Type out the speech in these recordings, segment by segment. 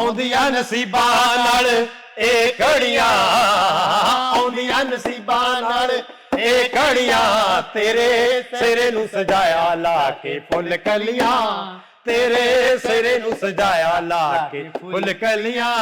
ਆਉਂਦੀਆਂ ਨਸੀਬਾਂ ਨਾਲ ਇਹ ਘੜੀਆਂ ਆਉਂਦੀਆਂ ਨਸੀਬਾਂ ਨਾਲ ਇਹ ਘੜੀਆਂ। ਤੇਰੇ ਸਿਰੇ ਨੂੰ ਸਜਾਇਆ ਲਾ ਕੇ ਫੁੱਲ ਕਲੀਆਂ ਤੇਰੇ ਸਿਰੇ ਨੂੰ ਸਜਾਇਆ ਲਾ ਕੇ ਫੁੱਲ ਕਲੀਆਂ।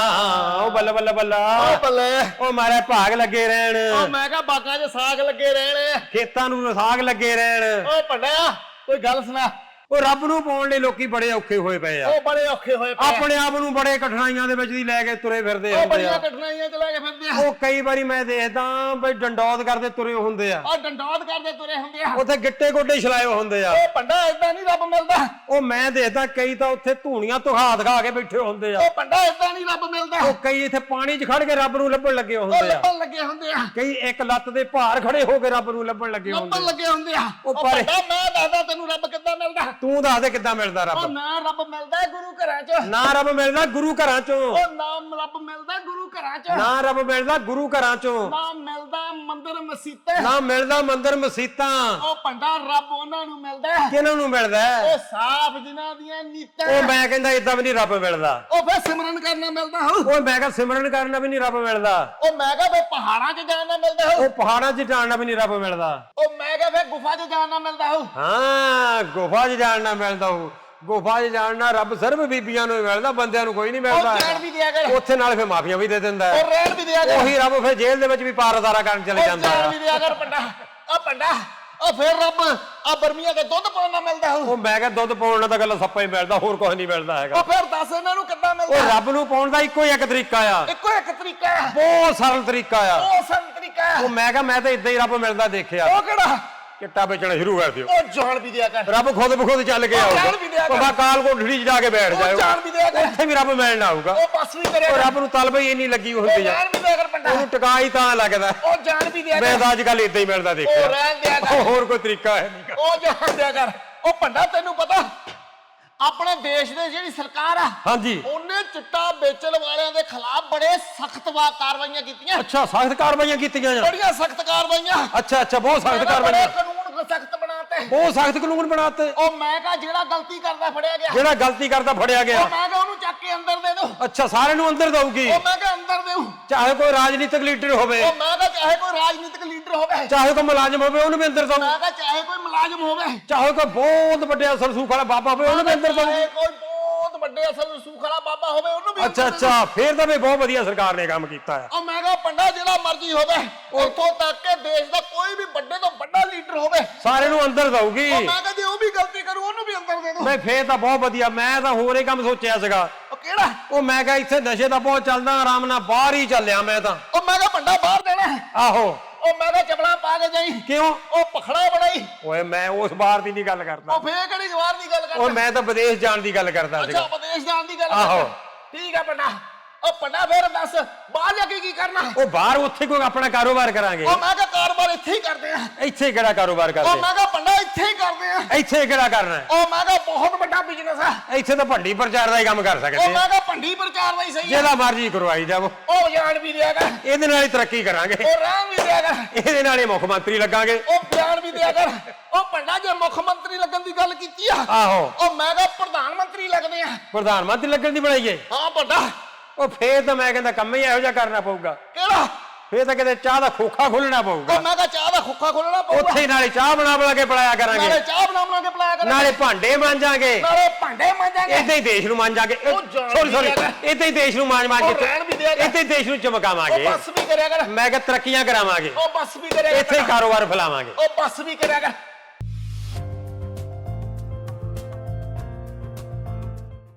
ਉਹ ਬੱਲਾ ਬੱਲਾ ਬੱਲਾ। ਓ ਬੱਲੇ। ਉਹ ਮਾਰੇ ਭਾਗ ਲੱਗੇ ਓ ਰਹਿਣ ਮੈਂ ਕਿਹਾ ਬਾਗਾਂ 'ਚ ਸਾਗ ਲੱਗੇ ਰਹਿਣ। ਖੇਤਾਂ ਨੂੰ ਸਾਗ ਲੱਗੇ ਰਹਿਣ। ਓ ਭੰਡਿਆ ਕੋਈ ਗੱਲ ਸੁਣਾ। ਉਹ ਰੱਬ ਨੂੰ ਪਾਉਣ ਲਈ ਲੋਕੀ ਬੜੇ ਔਖੇ ਹੋਏ ਪਏ ਆ। ਉਹ ਬੜੇ ਔਖੇ ਹੋਏ ਪਏ ਆ। ਆਪਣੇ ਆਪ ਨੂੰ ਬੜੇ ਕਠਿਨਾਈਆਂ ਦੇ ਵਿੱਚ ਦੀ ਲੈ ਕੇ ਤੁਰੇ ਫਿਰਦੇ ਉਹ ਹੁੰਦੇ ਬੜੀਆਂ ਆ ਕਠਿਨਾਈਆਂ ਚ ਲੈ ਕੇ ਫਿਰਦੇ ਆ। ਉਹ ਕਈ ਵਾਰੀ ਮੈਂ ਦੇਖਦਾ ਬਈ ਡੰਡੌਤ ਕਰਦੇ ਤੁਰੇ ਹੁੰਦੇ ਆ। ਆ ਡੰਡੌਤ ਕਰਦੇ ਤੁਰੇ ਹੁੰਦੇ ਆ। ਉੱਥੇ ਗਿੱਟੇ ਗੋਡੇ ਛਲਾਏ ਹੁੰਦੇ ਆ। ਉਹ ਭੰਡਾ ਇਦਾਂ ਨਹੀਂ ਰੱਬ ਮਿਲਦਾ। ਉਹ ਮੈਂ ਦੇਖਦਾ ਕਈ ਤਾਂ ਉੱਥੇ ਧੂਣੀਆਂ ਤੁਖਾ ਦਿਖਾ ਕੇ ਬੈਠੇ ਹੁੰਦੇ ਆ। ਉਹ ਭੰਡਾ ਇਦਾਂ ਨਹੀਂ ਰੱਬ ਮਿਲਦਾ। ਉਹ ਕਈ ਇੱਥੇ ਪਾਣੀ 'ਚ ਖੜ ਕੇ ਰੱਬ ਨੂੰ ਲੱਭਣ ਲੱਗੇ ਉਹ ਹੁੰਦੇ ਆ। ਲੱਭਣ ਲੱਗੇ ਹੁੰਦੇ ਆ। ਕਈ ਇੱਕ ਲੱਤ ਦੇ ਭਾਰ ਖੜੇ ਹੋ ਕੇ ਰੱਬ ਨੂੰ ਲੱਭਣ ਲੱਗੇ ਲੱਭਣ ਹੁੰਦੇ ਆ। ਲੱਗੇ ਹੁੰਦੇ ਆ। ਉਹ ਉਹ ਪਰ- ਮੈਂ ਦੱਸਦਾ ਤੈਨੂੰ ਰੱਬ ਕਿੱਦਾਂ ਮਿਲਦਾ ਤੂੰ ਦੱਸ ਦੇ ਕਿੱਦਾਂ ਮਿਲਦਾ ਉਹ ਰੱਬ ਨਾ ਰੱਬ ਮਿਲਦਾ ਹੈ ਗੁਰੂ ਘਰਾਂ 'ਚ। ਨਾ ਰੱਬ ਮਿਲਦਾ ਗੁਰੂ ਘਰਾਂ 'ਚੋਂ। ਉਹ ਨਾਮ ਰੱਬ ਮਿਲਦਾ ਗੁਰੂ ਘਰਾਂ 'ਚ। ਨਾ ਰੱਬ ਮਿਲਦਾ ਗੁਰੂ ਘਰਾਂ 'ਚੋਂ। ਨਾ ਮਿਲਦਾ ਮੰਦਿਰ ਮਸੀਤੇ। ਨਾ ਮਿਲਦਾ ਮੰਦਰ ਮਸੀਤਾਂ। ਉਹ ਭੰਡਾ ਰੱਬ ਉਹਨਾਂ ਨੂੰ ਮਿਲਦਾ ਹੈ। ਕਿਹਨਾਂ ਨੂੰ ਮਿਲਦਾ ਹੈ? ਉਹ ਸਾਫ਼ ਜਿਨ੍ਹਾਂ ਦੀਆਂ ਨੀਤਾਂ ਉਹ ਮੈਂ ਕਹਿੰਦਾ ਇਦਾਂ ਵੀ ਨਹੀਂ ਰੱਬ ਮਿਲਦਾ। ਉਹ ਫੇ ਸਿਮਰਨ ਕਰਨਾ ਮਿਲਦਾ ਹੋ ਉਹ ਮੈਂ ਕਿਹਾ ਸਿਮਰਨ ਕਰਨਾ ਵੀ ਨਹੀਂ ਰੱਬ ਮਿਲਦਾ। ਉਹ ਮੈਂ ਕਿਹਾ ਫੇ ਪਹਾੜਾਂ 'ਚ ਜਾਣਾ ਮਿਲਦਾ ਹੋ ਉਹ ਪਹਾੜਾਂ 'ਚ ਜਾਣਨਾ ਵੀ ਨਹੀਂ ਰੱਬ ਮਿਲਦਾ। ਉਹ ਮੈਂ ਕਿਹਾ ਫੇ ਗੁਫਾ 'ਚ ਜਾਣਾ ਮਿਲਦਾ ਹੋ ਹਾਂ ਗੁਫਾ 'ਚ ਜਾਣਨਾ ਮਿਲਦਾ ਉਹ ਗੁਫਾ 'ਚ ਜਾਣਨਾ ਰੱਬ ਸਿਰਫ ਬੀਬੀਆਂ ਨੂੰ ਹੀ ਮਿਲਦਾ ਬੰਦਿਆਂ ਨੂੰ ਕੋਈ ਨਹੀਂ ਉਹ ਮਿਲਦਾ। ਜਾਣ ਵੀ ਦਿਆ ਕਰ। ਉੱਥੇ ਨਾਲ ਫੇ ਮਾਫੀਆਂ ਵੀ ਦੇ ਦਿੰਦਾ ਹੈ। ਉਹ ਰਹਿਣ ਵੀ ਦਿਆ ਕਰ। ਉਹੀ ਰੱਬ ਫੇ ਜੇਲ੍ਹ ਦੇ ਵਿੱਚ ਵੀ ਪਾਰਦਾਰਾ ਕਰਨ ਚਲੇ ਉਹ ਜਾਂਦਾ ਜਾਣ ਹੈ। ਵੀ ਦਿਆ ਕਰ ਪੰਡਾ ਆ ਪੰਡਾ ਉਹ ਫੇਰ ਰੱਬ ਆ ਬਰਮੀਆਂ ਦੇ ਦੁੱਧ ਪਾਉਣਾ ਮਿਲਦਾ ਉਹ ਮੈਂ ਕਿਹਾ ਦੁੱਧ ਪਾਉਣ ਨਾਲ ਤਾਂ ਗੱਲ ਸੱਪਾ ਹੀ ਮਿਲਦਾ ਹੋਰ ਕੁਝ ਨਹੀਂ ਮਿਲਦਾ ਹੈਗਾ। ਉਹ ਫੇਰ ਦੱਸ ਇਹਨਾਂ ਨੂੰ ਕਿੱਦਾਂ ਉਹ ਮਿਲਦਾ ਰੱਬ ਨੂੰ ਪਾਉਣ ਦਾ ਇੱਕੋ ਹੀ ਇੱਕ ਤਰੀਕਾ ਆ। ਇੱਕੋ ਇੱਕ ਤਰੀਕਾ ਹੈ ਬਹੁਤ ਸਰਲ ਤਰੀਕਾ ਆ। ਉਹ ਸੰ ਤਰੀਕਾ ਹੈ। ਉਹ ਮੈਂ ਕਿਹਾ ਮੈਂ ਤਾਂ ਇਦਾਂ ਹੀ ਰੱਬ ਮਿਲਦਾ ਦੇਖਿਆ। ਉਹ ਕਿਹੜਾ? ਚਿੱਟਾ ਵੇਚਣਾ ਸ਼ੁਰੂ ਕਰ ਦਿਓ। ਉਹ ਜਾਣ ਵੀ ਦਿਆ ਕਰ। ਰੱਬ ਖੁਦ ਬਖੁਦ ਚੱਲ ਕੇ ਉਹ ਜਾਣ ਵੀ ਦਿਆ ਕਰ। ਉਹ ਬਾ ਕਾਲ ਕੋਠੜੀ 'ਚ ਜਾ ਕੇ ਬੈਠ ਉਹ ਜਾਣ ਵੀ ਦਿਆ ਕਰ। ਉੱਥੇ ਵੀ ਰੱਬ ਮਿਲਣ ਆਊਗਾ। ਉਹ ਬਸ ਵੀ ਕਰਿਆ ਉਹ ਕਰ। ਰੱਬ ਨੂੰ ਤਲਬ ਹੀ ਇੰਨੀ ਲੱਗੀ ਉਹ ਹੁੰਦੀ ਆ। ਜਾਣ ਵੀ ਦਿਆ ਕਰ ਪੰਡਾ। ਉਹਨੂੰ ਟਿਕਾ ਹੀ ਤਾਂ ਲੱਗਦਾ। ਉਹ ਜਾਣ ਵੀ ਦਿਆ ਮੈਂ ਕਰ। ਤਾਂ ਅੱਜ ਕੱਲ ਇਦਾਂ ਹੀ ਮਿਲਦਾ ਉਹ ਦੇਖਿਆ ਰਹਿਣ ਦਿਆ ਕਰ। ਉਹ ਹੋਰ ਕੋਈ ਤਰੀਕਾ ਹੈ ਨਹੀਂ ਉਹ ਜਾਣ ਦਿਆ ਕਰ। ਉਹ ਪੰਡਾ ਤੈਨੂੰ ਪਤਾ ਆਪਣੇ ਦੇਸ਼ ਦੇ ਜਿਹੜੀ ਸਰਕਾਰ ਆ ਹਾਂਜੀ। ਉਹਨੇ ਚਿੱਟਾ ਵੇਚਣ ਵਾਲਿਆਂ ਦੇ ਖਿਲਾਫ ਬੜੇ ਸਖਤ ਵਾ ਕਾਰਵਾਈਆਂ ਕੀਤੀਆਂ। ਅੱਛਾ ਸਖਤ ਕਾਰਵਾਈਆਂ ਕੀਤੀਆਂ ਜਾਣ ਬੜੀਆਂ ਸਖਤ ਕਾਰਵਾਈਆਂ। ਅੱਛਾ ਅੱਛਾ ਬਹੁਤ ਸਖਤ ਕਾਰਵਾਈਆਂ। ਬਹੁਤ ਸਖਤ ਕਾਨੂੰਨ ਬਣਾਤੇ। ਉਹ ਮੈਂ ਕਹਾ ਜਿਹੜਾ ਗਲਤੀ ਕਰਦਾ ਫੜਿਆ ਗਿਆ। ਜਿਹੜਾ ਗਲਤੀ ਕਰਦਾ ਫੜਿਆ ਉਹ ਗਿਆ ਮੈਂ ਕਹਾ ਉਹਨੂੰ ਚੱਕ ਕੇ ਅੰਦਰ ਦੇ ਦਿਓ ਅੱਛਾ ਸਾਰਿਆਂ ਨੂੰ ਅੰਦਰ ਦਊਗੀ। ਉਹ ਮੈਂ ਕਹਾ ਅੰਦਰ ਦਿਓ ਚਾਹੇ ਕੋਈ ਰਾਜਨੀਤਿਕ ਲੀਡਰ ਹੋਵੇ। ਉਹ ਮੈਂ ਕਹਾ ਚਾਹੇ ਕੋਈ ਰਾਜਨੀਤਿਕ ਲੀਡਰ ਹੋਵੇ। ਚਾਹੇ ਕੋਈ ਮੁਲਾਜ਼ਮ ਹੋਵੇ ਉਹਨੂੰ ਵੀ ਅੰਦਰ ਦਊ। ਮੈਂ ਕਹਾ ਚਾਹੇ ਕੋਈ ਮੁਲਾਜ਼ਮ ਹੋਵੇ। ਚਾਹੇ ਕੋਈ ਬਹੁਤ ਵੱਡੇ ਅਸਰ ਸੂਖ ਵਾਲਾ ਬਾਬਾ ਹੋਵੇ ਉਹਨੂੰ ਵੀ ਅੰਦਰ ਦਊ ਚਾਹੇ ਕੋਈ ਬਹੁਤ ਵੱਡੇ ਅਸਲ ਸੂਖ ਵਾਲਾ ਬਾਬਾ ਹੋਵੇ ਉਹਨੂੰ ਵੀ ਅੱਛਾ ਅੰਦਰ ਅੱਛਾ ਫੇਰ ਤਾਂ ਵੀ ਬਹੁਤ ਵਧੀਆ ਸਰਕਾਰ ਨੇ ਕੰਮ ਕੀਤਾ ਆ। ਉਹ ਮੈਂ ਕਹਾ ਪੰਡਾ ਜਿਹੜਾ ਮਰਜ਼ੀ ਹੋਵੇ ਉੱਥੋਂ ਤੱਕ ਕਿ ਦੇਸ਼ ਦਾ ਕੋਈ ਵੀ ਵੱਡੇ ਤੋਂ ਵੱਡਾ ਲੀਡਰ ਹੋਵੇ। ਸਾਰਿਆਂ ਨੂੰ ਅੰਦਰ ਦਊਗੀ ਉਹ ਮੈਂ ਕਹਾ ਜੇ ਉਹ ਵੀ ਗਲਤੀ ਕਰੂ ਉਹਨੂੰ ਵੀ ਅੰਦਰ ਦੇ ਦਿਓ। ਮੈਂ ਫੇਰ ਤਾਂ ਬਹੁਤ ਵਧੀਆ ਮੈਂ ਤਾਂ ਹੋਰ ਹੀ ਕੰਮ ਸੋਚਿਆ ਸੀਗਾ। ਉਹ ਕਿਹੜਾ? ਉਹ ਮੈਂ ਕਿਹਾ ਇੱਥੇ ਨਸ਼ੇ ਦਾ ਬਹੁਤ ਚੱਲਦਾ ਆਰਾਮ ਨਾਲ ਬਾਹਰ ਹੀ ਚੱਲਿਆ ਮੈਂ ਤਾਂ। ਉਹ ਮੈਂ ਕਹਾ ਪੰਡਾ ਬਾਹਰ ਦੇਣਾ ਹੈ। ਆਹੋ। ਉਹ ਮੈਂ ਕਹਾ ਚਪਲਾ ਪਾ ਕੇ ਜਾਈ। ਕਿਉਂ? ਉਹ ਪਖੜਾ ਬਣਾਈ। ਓਏ ਮੈਂ ਉਸ ਬਾਹਰ ਦੀ ਨਹੀਂ ਗੱਲ ਕਰਦਾ। ਉਹ ਫੇਰ ਕਿਹੜੀ ਜਵਾਰ ਦੀ ਗੱਲ ਓਏ ਕਰਦਾ ਮੈਂ ਤਾਂ ਵਿਦੇਸ਼ ਜਾਣ ਦੀ ਗੱਲ ਕਰਦਾ ਅੱਛਾ ਸੀਗਾ। ਵਿਦੇਸ਼ ਜਾਣ ਦੀ ਗੱਲ ਆਹੋ। ਠੀਕ ਆ ਪੰਡਾ। ਉਹ ਪੰਡਾ ਫੇਰ ਦੱਸ ਬਾਹਰ ਜਾ ਕੇ ਉਹ ਬਾਹਰ ਉੱਥੇ ਕੋਈ ਆਪਣਾ ਕਾਰੋਬਾਰ ਕਰਾਂਗੇ। ਉਹ ਮੈਂ ਕਹਾ ਕਾਰੋਬਾਰ ਇੱਥੇ ਹੀ ਕਰਦੇ ਆ। ਇੱਥੇ ਕਿਹੜਾ ਕਾਰੋਬਾਰ ਉਹ ਕਰਦੇ ਮੈਂ ਕਹਾ ਪੰਡਾ ਇੱਥੇ ਹੀ ਕਰਦੇ ਆ। ਇੱਥੇ ਕਿਹੜਾ ਕਰਨਾ? ਹੈ? ਉਹ ਮੈਂ ਕਹਾ ਬਹੁਤ ਵੱਡਾ ਬਿਜ਼ਨਸ ਆ। ਇੱਥੇ ਤਾਂ ਭੰਡੀ ਪ੍ਰਚਾਰ ਦਾ ਹੀ ਕੰਮ ਕਰ ਉਹ ਸਕਦੇ ਆ। ਮੈਂ ਕਹਾ ਭੰਡੀ ਪ੍ਰਚਾਰ ਦਾ ਹੀ ਸਹੀ ਆ। ਜਿਹੜਾ ਮਰਜ਼ੀ ਕਰਵਾਈ ਜਾਵੋ। ਉਹ ਜਾਣ ਵੀ ਦਿਆ ਕਰ। ਇਹਦੇ ਨਾਲ ਹੀ ਤਰੱਕੀ ਕਰਾਂਗੇ। ਉਹ ਰਹਿਣ ਵੀ ਦਿਆ ਕਰ। ਇਹਦੇ ਨਾਲ ਹੀ ਮੁੱਖ ਮੰਤਰੀ ਲੱਗਾਂਗੇ। ਉਹ ਬਿਆਨ ਵੀ ਦਿਆ ਕਰ। ਉਹ ਪੰਡਾ ਜੇ ਮੁੱਖ ਮੰਤਰੀ ਲੱਗਣ ਦੀ ਗੱਲ ਕੀਤੀ ਆ। ਆਹੋ। ਉਹ ਮੈਂ ਕਹਾ ਪ੍ਰਧਾਨ ਮੰਤਰੀ ਲੱਗਦੇ ਆ। ਪ੍ਰਧਾਨ ਮੰਤਰੀ ਲੱਗਣ ਦੀ ਬਣਾਈਏ ਹਾਂ ਪੰਡਾ ਉਹ ਫੇਰ ਤਾਂ ਮੈਂ ਕਹਿੰਦਾ ਕੰਮ ਹੀ ਇਹੋ ਜਿਹਾ ਕਰਨਾ ਪਊਗਾ। ਕਿਹੜਾ? ਫੇਰ ਤਾਂ ਕਿਤੇ ਚਾਹ ਦਾ ਖੋਖਾ ਖੋਲਣਾ ਪਊਗਾ। ਉਹ ਮੈਂ ਕਹਾ ਚਾਹ ਦਾ ਖੁੱਖਾ ਖੋਲਣਾ ਪਊਗਾ। ਉੱਥੇ ਹੀ ਨਾਲੇ ਚਾਹ ਬਣਾ ਬਣਾ ਕੇ ਪਿਲਾਇਆ ਨਾਲੇ ਕਰਾਂਗੇ ਚਾਹ ਬਣਾ ਬਣਾ ਕੇ ਪਿਲਾਇਆ ਕਰਾਂਗੇ। ਨਾਲੇ ਭਾਂਡੇ ਮਾਂਜਾਂਗੇ ਨਾਲੇ ਭਾਂਡੇ ਮਾਂਜਾਂਗੇ ਇਦਾਂ ਹੀ ਦੇਸ਼ ਨੂੰ ਮਾਂਜਾਂਗੇ ਉਹ ਜਾਣ ਸੌਰੀ ਸੌਰੀ ਵੀ ਦਿਆ ਇਦਾਂ ਹੀ ਦੇਸ਼ ਨੂੰ ਮਾਂਜ ਮਾਂਜ ਉਹ ਕੇ ਰਹਿਣ ਵੀ ਦਿਆ ਕਰ। ਇਦਾਂ ਹੀ ਦੇਸ਼ ਨੂੰ ਉਹ ਚਮਕਾਵਾਂਗੇ ਬੱਸ ਵੀ ਕਰਿਆ ਕਰ। ਮੈਂ ਕਿਹਾ ਤਰੱਕੀਆਂ ਕਰਾਵਾਂਗੇ। ਉਹ ਬੱਸ ਵੀ ਕਰਿਆ ਇੱਥੇ ਕਰ। ਹੀ ਕਾਰੋਬਾਰ ਫੈਲਾਵਾਂਗੇ। ਉਹ ਬੱਸ ਵੀ ਕਰਿਆ ਕਰ।